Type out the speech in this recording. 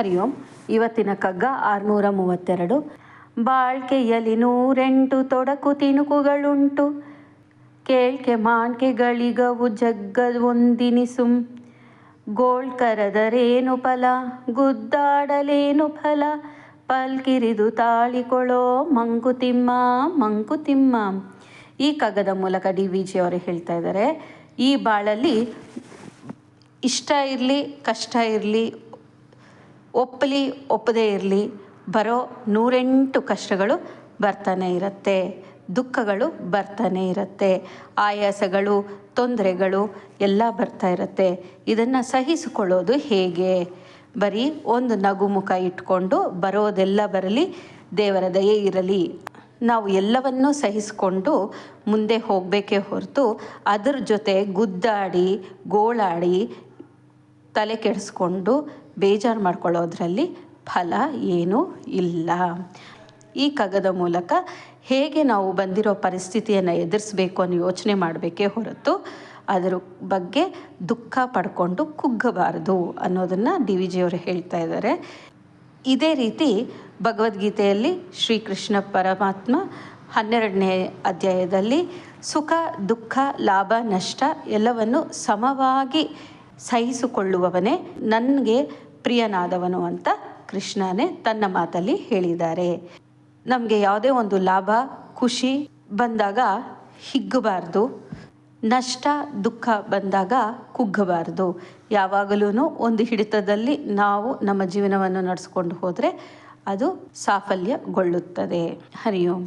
ಹರಿ ಓಂ ಇವತ್ತಿನ ಕಗ್ಗ ಆರುನೂರ ಮೂವತ್ತೆರಡು ಬಾಳ್ಕೆಯಲ್ಲಿ ನೂರೆಂಟು ತೊಡಕು ತಿಣುಕುಗಳುಂಟು. ಕೇಳ್ಕೆ ಮಾಣ್ಕೆಗಳಿಗವು ಜಗ್ಗದೊಂದಿನಿಸುಂ ಗೋಳ್ಕರದರೇನು ಫಲ? ಗುದ್ದಾಡಲೇನು ಫಲ? ಪಲ್ಕಿರಿದು ತಾಳಿಕೊಳ್ಳೋ ಮಂಕುತಿಮ್ಮ ಮಂಕುತಿಮ್ಮ. ಈ ಕಗ್ಗದ ಮೂಲಕ ಡಿ ವಿ ಜಿ ಅವರು ಹೇಳ್ತಾ ಇದ್ದಾರೆ. ಈ ಬಾಳಲ್ಲಿ ಇಷ್ಟ ಇರಲಿ, ಕಷ್ಟ ಇರಲಿ ಒಪ್ಪಲಿ ಒಪ್ಪದೇ ಇರಲಿ, ಬರೋ ನೂರೆಂಟು ಕಷ್ಟಗಳು ಬರ್ತಾನೆ ಇರುತ್ತೆ, ದುಃಖಗಳು ಬರ್ತಾನೆ ಇರುತ್ತೆ, ಆಯಾಸಗಳು, ತೊಂದರೆಗಳು ಎಲ್ಲ ಬರ್ತಾ ಇರುತ್ತೆ. ಇದನ್ನು ಸಹಿಸಿಕೊಳ್ಳೋದು ಹೇಗೆ? ಬರೀ ಒಂದು ನಗು ಮುಖ ಇಟ್ಕೊಂಡು ಬರೋದೆಲ್ಲ ಬರಲಿ, ದೇವರ ದಯೆ ಇರಲಿ. ನಾವು ಎಲ್ಲವನ್ನೂ ಸಹಿಸಿಕೊಂಡು ಮುಂದೆ ಹೋಗಬೇಕೇ ಹೊರತು ಅದರ ಜೊತೆ ಗುದ್ದಾಡಿ, ಗೋಳಾಡಿ ತಲೆ ಕೆಡಿಸ್ಕೊಂಡು ಬೇಜಾರು ಮಾಡ್ಕೊಳ್ಳೋದ್ರಲ್ಲಿ ಫಲ ಏನೂ ಇಲ್ಲ. ಈ ಕಗದ ಮೂಲಕ ಹೇಗೆ ನಾವು ಬಂದಿರೋ ಪರಿಸ್ಥಿತಿಯನ್ನು ಎದುರಿಸ್ಬೇಕು ಅನ್ನೋ ಯೋಚನೆ ಮಾಡಬೇಕೇ ಹೊರತು ಅದರ ಬಗ್ಗೆ ದುಃಖ ಪಡ್ಕೊಂಡು ಕುಗ್ಗಬಾರದು ಅನ್ನೋದನ್ನು ಡಿ ವಿ ಜಿಯವರು ಹೇಳ್ತಾ ಇದ್ದಾರೆ. ಇದೇ ರೀತಿ ಭಗವದ್ಗೀತೆಯಲ್ಲಿ ಶ್ರೀಕೃಷ್ಣ ಪರಮಾತ್ಮ ಹನ್ನೆರಡನೇ ಅಧ್ಯಾಯದಲ್ಲಿ ಸುಖ, ದುಃಖ, ಲಾಭ, ನಷ್ಟ ಎಲ್ಲವನ್ನು ಸಮವಾಗಿ ಸಹಿಸಿಕೊಳ್ಳುವವನೇ ನನಗೆ ಪ್ರಿಯನಾದವನು ಅಂತ ಕೃಷ್ಣನೇ ತನ್ನ ಮಾತಲ್ಲಿ ಹೇಳಿದ್ದಾರೆ. ನಮಗೆ ಯಾವುದೇ ಒಂದು ಲಾಭ, ಖುಷಿ ಬಂದಾಗ ಹಿಗ್ಗಬಾರ್ದು. ನಷ್ಟ, ದುಃಖ ಬಂದಾಗ ಕುಗ್ಗಬಾರ್ದು. ಯಾವಾಗಲೂ ಒಂದು ಹಿಡಿತದಲ್ಲಿ ನಾವು ನಮ್ಮ ಜೀವನವನ್ನು ನಡೆಸ್ಕೊಂಡು ಹೋದರೆ ಅದು ಸಾಫಲ್ಯಗೊಳ್ಳುತ್ತದೆ. ಹರಿ ಓಂ